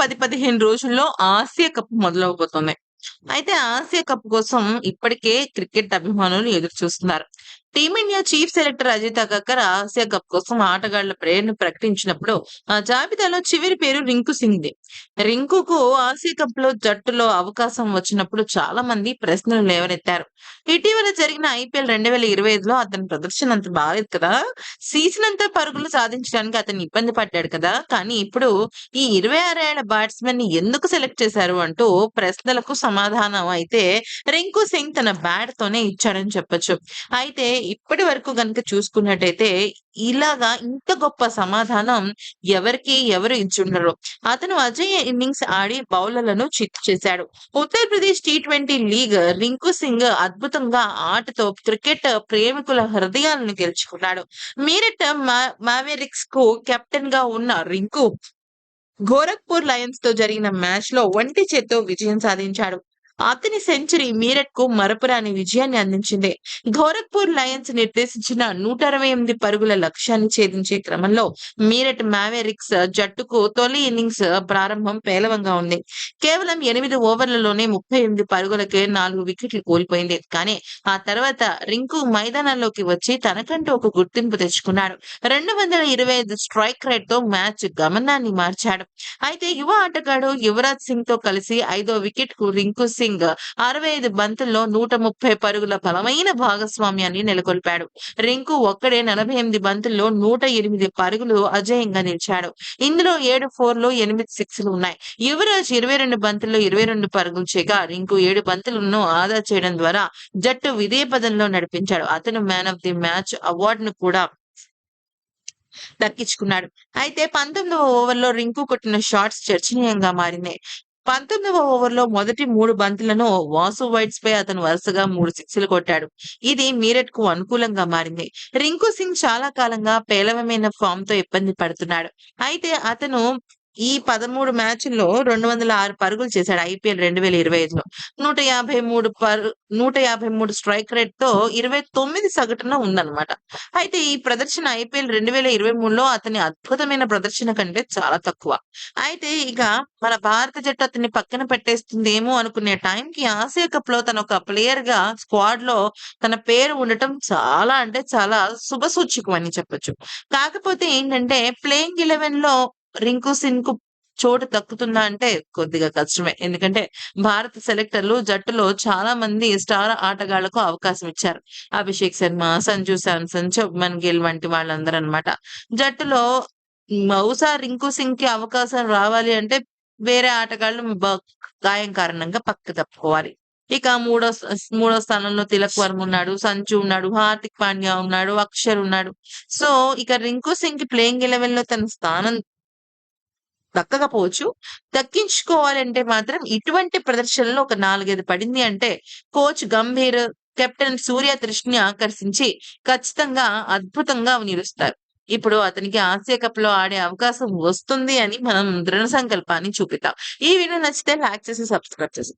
పది పదిహేను రోజుల్లో ఆసియా కప్ మొదలవబోతోంది. అయితే ఆసియా కప్ కోసం ఇప్పటికే క్రికెట్ అభిమానులు ఎదురు చూస్తున్నారు. Team India chief selector Ajit Agarkar Asia cup కోసం ఆటగాళ్ళ పేరును ప్రకటించినప్పుడు ఆ జాబితాలో చివరి పేరు రింకు సింగ్‌ది. రింకుకు ఆసియా కప్‌లో జట్టులో అవకాశం వచ్చినప్పుడు చాలా మంది ప్రశ్నలు లేవనెత్తారు. ఇటీవల జరిగిన ఐపీఎల్ 2025లో అతని ప్రదర్శన అంత బాగలేదు కదా! సీజన్ అంతా పరుగులు సాధించడానికి అతను ఇబ్బంది పడ్డాడు కదా! కానీ ఇప్పుడు ఈ 26 ఏళ్ళ బ్యాట్స్‌మన్‌ని ఎందుకు సెలెక్ట్ చేశారు అంటూ ప్రశ్నలకు సమాధానం అయితే రింకు సింగ్ తన బ్యాట్‌తోనే ఇచ్చాడని చెప్పొచ్చు. అయితే ఇప్పటి వరకు గనుక చూసుకున్నట్టయితే ఇలాగా ఇంత గొప్ప సమాధానం ఎవరికి ఎవరు ఇచ్చుండరు. అతను అజయ్ ఇన్నింగ్స్ ఆడి బౌలర్లను చిత్ చేశాడు. ఉత్తరప్రదేశ్ టీ20 లీగ్ రింకు సింగ్ అద్భుతంగా ఆటతో క్రికెట్ ప్రేమికుల హృదయాలను గెలుచుకున్నాడు. మీరట్కు కెప్టెన్గా ఉన్న రింకు గోరఖ్పూర్ లయన్స్‌తో జరిగిన మ్యాచ్లో ఒంటి చేత్తో విజయం సాధించాడు. అతని సెంచరీ మీరట్కు మరపురాని విజయాన్ని అందించింది. గోరఖ్పూర్ లయన్స్ నిర్దేశించిన 168 పరుగుల లక్ష్యాన్ని ఛేదించే క్రమంలో మీరట్ మావెరిక్స్ జట్టుకు తొలి ఇన్నింగ్స్ ప్రారంభం పేలవంగా ఉంది. కేవలం ఎనిమిది ఓవర్లలోనే 38 పరుగులకే నాలుగు వికెట్లు కోల్పోయింది. కానీ ఆ తర్వాత రింకు మైదానంలోకి వచ్చి తనకంటూ ఒక గుర్తింపు తెచ్చుకున్నాడు. 225 స్ట్రైక్ రేట్‌తో మ్యాచ్ గమనాన్ని మార్చాడు. అయితే యువ ఆటగాడు యువరాజ్ సింగ్తో కలిసి ఐదో వికెట్కు రింకు సింగ్ 65 బంతుల్లో 130 పరుగుల బలమైన భాగస్వామ్యాన్ని నెలకొల్పాడు. రింకు ఒక్కడే 48 బంతుల్లో 108 పరుగులు అజేయంగా నిలిచాడు. ఇందులో ఏడు ఫోర్లు, ఎనిమిది సిక్స్‌లు ఉన్నాయి. యువరాజ్ 22 బంతుల్లో 22 పరుగులు చేయగా రింకు ఏడు బంతులను ఆదా చేయడం ద్వారా జట్టు విదే పదంలో నడిపించాడు. అతను మ్యాన్ ఆఫ్ ది మ్యాచ్ అవార్డును కూడా దక్కించుకున్నాడు. అయితే 19వ ఓవర్‌లో రింకు కొట్టిన షాట్స్ చర్చనీయంగా మారింది. 19వ ఓవర్‌లో మొదటి మూడు బంతులను వాసు వైట్స్ పై అతను వరుసగా మూడు సిక్స్‌లు కొట్టాడు. ఇది మీరట్కు అనుకూలంగా మారింది. రింకు సింగ్ చాలా కాలంగా పేలవమైన ఫామ్తో ఇబ్బంది పడుతున్నాడు. అయితే అతను ఈ పదమూడు మ్యాచ్ల్లో రెండు వందల ఆరు పరుగులు చేశాడు ఐపీఎల్ 2025లో. 153 పరు 153 స్ట్రైక్ రెడ్తో ఇరవై తొమ్మిది సగటున ఉందన్నమాట. అయితే ఈ ప్రదర్శన ఐపీఎల్ 2023లో అతని అద్భుతమైన ప్రదర్శన కంటే చాలా తక్కువ. అయితే ఇక మన భారత జట్టు అతన్ని పక్కన పెట్టేస్తుందేమో అనుకునే టైంకి ఆసియా కప్‌లో తన ఒక ప్లేయర్గా స్క్వాడ్లో తన పేరు ఉండటం చాలా అంటే చాలా శుభసూచకం అని చెప్పొచ్చు. కాకపోతే ఏంటంటే ప్లేయింగ్ 11లో రింకు సింగ్‌కు చోటు దక్కుతుందా అంటే కొద్దిగా కష్టమే. ఎందుకంటే భారత సెలెక్టర్లు జట్టులో చాలా మంది స్టార్ ఆటగాళ్ళకు అవకాశం ఇచ్చారు. అభిషేక్ శర్మ, సంజు శాంసన్, శుభ్మన్ గిల్ వంటి వాళ్ళందరూ అనమాట జట్టులో బహుశా రింకు సింగ్కి అవకాశం రావాలి అంటే వేరే ఆటగాళ్ళు గాయం కారణంగా పక్క తప్పుకోవాలి. ఇక మూడో మూడో స్థానంలో తిలక్ వర్మ ఉన్నాడు. సంచు ఉన్నాడు. హార్దిక్ పాండ్యా ఉన్నాడు. అక్షర్ ఉన్నాడు. సో ఇక రింకు సింగ్‌కి ప్లేయింగ్ 11లో తన స్థానం దక్కకపోవచ్చు. దక్కించుకోవాలంటే మాత్రం ఇటువంటి ప్రదర్శనలో ఒక 4, 5 పడింది అంటే కోచ్ గంభీర్, కెప్టెన్ సూర్య త్రిష్ణి ఆకర్షించి ఖచ్చితంగా అద్భుతంగా నిలుస్తారు. ఇప్పుడు అతనికి ఆసియా కప్లో ఆడే అవకాశం వస్తుంది అని మనం దృఢ సంకల్పాన్ని చూపిద్దాం. ఈ వీడియో నచ్చితే లైక్ చేసి సబ్స్క్రైబ్ చేసి